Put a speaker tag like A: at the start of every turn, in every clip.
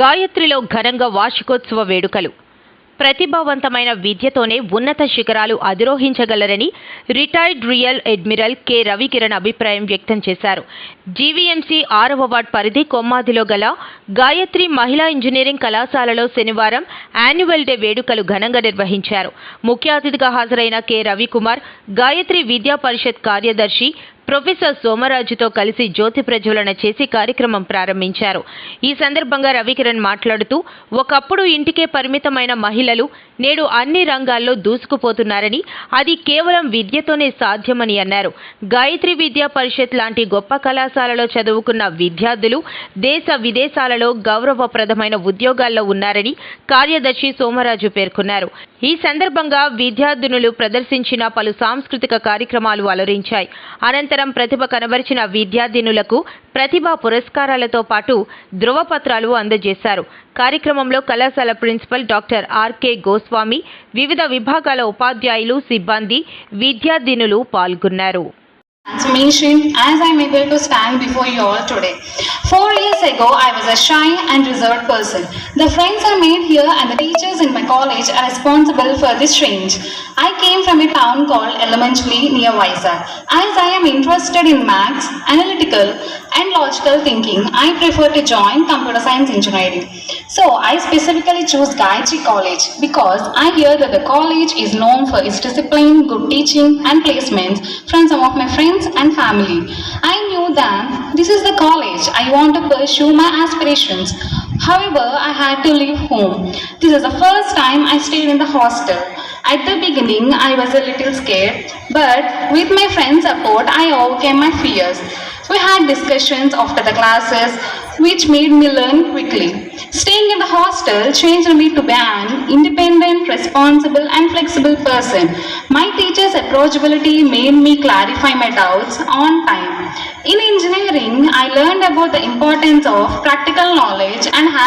A: గాయత్రిలో ఘనంగా వార్షికోత్సవ వేడుకలు. ప్రతిభావంతమైన విద్యతోనే ఉన్నత శిఖరాలు అధిరోహించగలరని retired rear admiral K. Ravikiran అభిప్రాయం వ్యక్తం చేశారు. జీవీఎంసీ ఆరవ వార్డ్ పరిధి కొమ్మాదిలో గల గాయత్రి మహిళా ఇంజనీరింగ్ కళాశాలలో శనివారం యాన్యువల్ డే వేడుకలు ఘనంగా నిర్వహించారు. ముఖ్య అతిథిగా హాజరైన కె. రవికుమార్ గాయత్రి విద్యా పరిషత్ కార్యదర్శి ప్రొఫెసర్ సోమరాజుతో కలిసి జ్యోతి ప్రజ్వలన చేసి కార్యక్రమం ప్రారంభించారు. ఈ సందర్భంగా రవికిరణ్ మాట్లాడుతూ ఒకప్పుడు ఇంటికే పరిమితమైన మహిళలు నేడు అన్ని రంగాల్లో దూసుకుపోతున్నారని అది కేవలం విద్యతోనే సాధ్యమని అన్నారు. గాయత్రి విద్యా పరిషత్ లాంటి గొప్ప కళాశాలలో చదువుకున్న విద్యార్థులు దేశ విదేశాలలో గౌరవప్రదమైన ఉద్యోగాల్లో ఉన్నారని కార్యదర్శి సోమరాజు పేర్కొన్నారు. ఈ సందర్భంగా విద్యార్థినులు ప్రదర్శించిన పలు సాంస్కృతిక కార్యక్రమాలు అలరించాయి. అనంతరం ప్రతిభ కనబరిచిన విద్యార్థినులకు ప్రతిభా పురస్కారాలతో పాటు ధృవపత్రాలు అందజేశారు. కార్యక్రమంలో కళాశాల ప్రిన్సిపల్ డాక్టర్ ఆర్కే గోస్వామి వివిధ విభాగాల ఉపాధ్యాయులు సిబ్బంది విద్యార్థినులు పాల్గొన్నారు.
B: Transformation as I am able to stand before you all today. Four years ago, I was a shy and reserved person. The friends I made here and the teachers in my college are responsible for this change. I came from a town called Elementary near Vizag. As I am interested in maths, analytical, and logical thinking, I prefer to join computer science engineering. So I specifically chose Gayatri College because I hear that the college is known for its discipline, good teaching, and placements from some of my friends and family. I knew that this is the college I want to pursue my aspirations. However, I had to leave home. This is the first time I stayed in the hostel. At the beginning, I was a little scared, but with my friends' support, I overcame my fears. We had discussions after the classes, which made me learn quickly. Staying in the hostel changed me to be an independent, responsible, and flexible person. My teacher's approachability made me clarify my doubts on time. In engineering, I learned about the importance of practical knowledge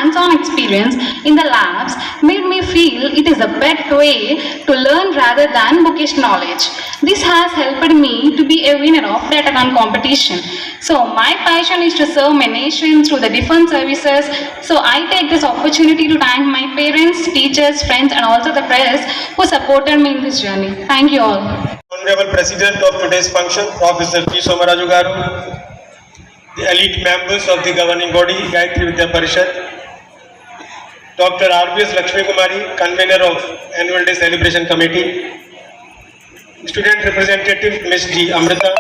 B: hands-on experience in the labs made me feel it is the best way to learn rather than bookish knowledge. This has helped me to be a winner of Datacon competition. So my passion is to serve my nation through the different services. So I take this opportunity to thank my parents, teachers, friends and also the press who supported me in this journey. Thank you all.
C: Honorable President of today's function, Professor P. Somaraju the elite members of the governing body, Gayatri Vidya Parishad, Dr. R.B.S. Lakshmi Kumari, convener of Annual Day Celebration Committee, student representative Ms. G. Amrita,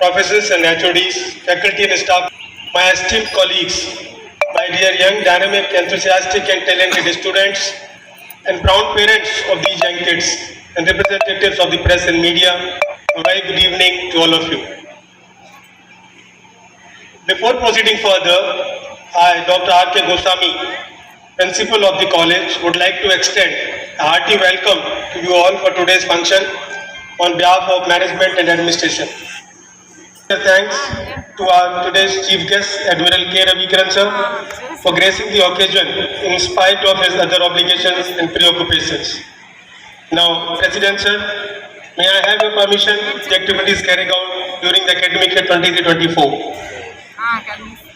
C: professors and HODs, faculty and staff, my esteemed colleagues, my dear young, dynamic, enthusiastic and talented students, and proud parents of these young kids and representatives of the press and media, a very good evening to all of you. Before proceeding further, I, Dr. R. K. Goswami, principal of the college, would like to extend a hearty welcome to you all for today's function on behalf of management and administration. Thanks to our today's chief guest, Admiral K. Ravikran sir, for gracing the occasion in spite of his other obligations and preoccupations. Now, President sir, may I have your permission to activities carried out during the academic year 23-24?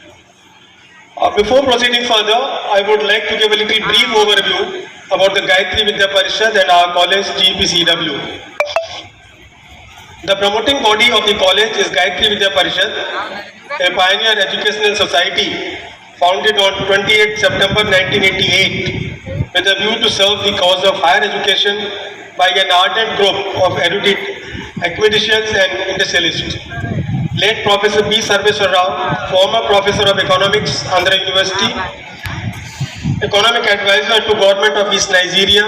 C: Uh, Before proceeding further, I would like to give a little brief overview about the Gayatri Vidya Parishad and our college GPCW. The promoting body of the college is Gayatri Vidya Parishad, a pioneer educational society founded on 28 September 1988 with a view to serve the cause of higher education by an ardent group of erudite academicians and industrialists. Late Professor B. Sarveswar Rao, former Professor of Economics, Andhra University, Economic Advisor to Government of East Nigeria,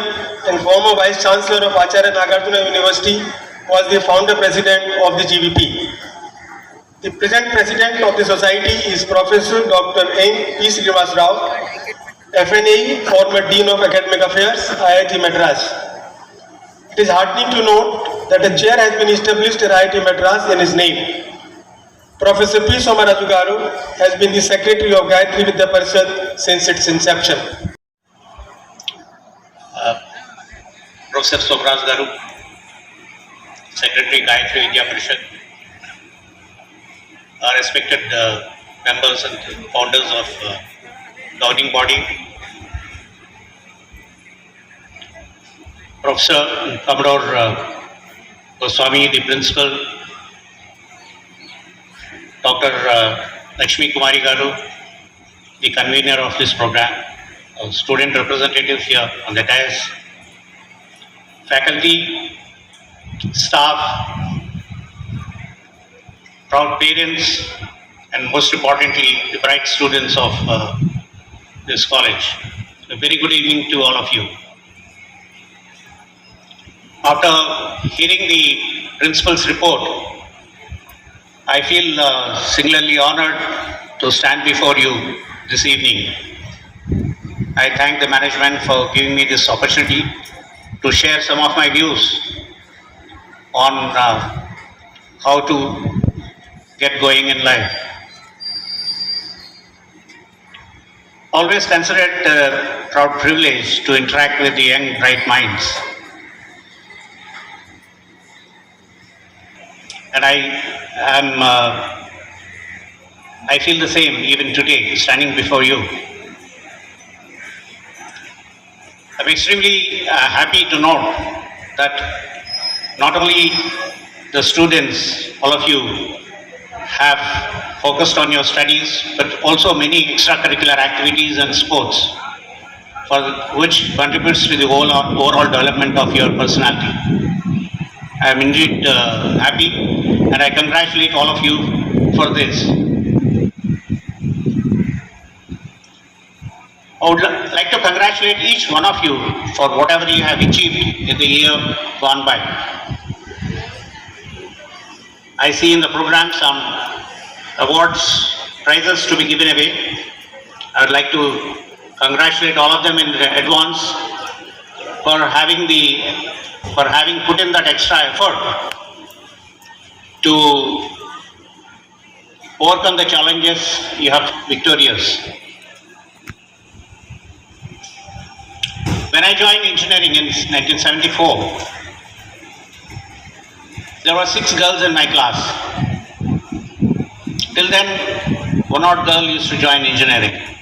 C: and former Vice Chancellor of Acharya Nagarjuna University, was the founder president of the GVP. The present president of the society is Professor Dr. N. P. Srinivas Rao, FNAE, former Dean of Academic Affairs, IIT Madras. It is heartening to note that a chair has been established at IIT Madras in his name. Professor P. Somarajugaru has been the secretary of Gayatri Vidya Parishad since its inception.
D: Professor Somraj Garu, Secretary Gayatri Vidya Parishad, our respected uh, members and founders of uh, governing body, Professor Commodore uh, Goswami, the principal, Dr. uh, Lakshmi Kumari Garu, the convener of this program, student representatives here on the dais, faculty, staff, proud parents, and most importantly, the bright students of uh, this college. A very good evening to all of you. After hearing the principal's report, I feel uh, singularly honored to stand before you this evening. I thank the management for giving me this opportunity to share some of my views on uh, how to get going in life. Always consider it a proud privilege to interact with the young, bright minds. And I am, uh, I feel the same even today, standing before you. I'm extremely uh, happy to note that not only the students, all of you, have focused on your studies, but also many extracurricular activities and sports, for which contributes to the whole overall development of your personality. I am indeed uh, happy, and I congratulate all of you for this. I would like to congratulate each one of you for whatever you have achieved in the year gone by. I see in the program some awards, prizes to be given away. I would like to congratulate all of them in advance for having the, for having put in that extra effort to overcome the challenges you have victorious. When I joined engineering in 1974, there were six girls in my class. Till then, one odd girl used to join engineering.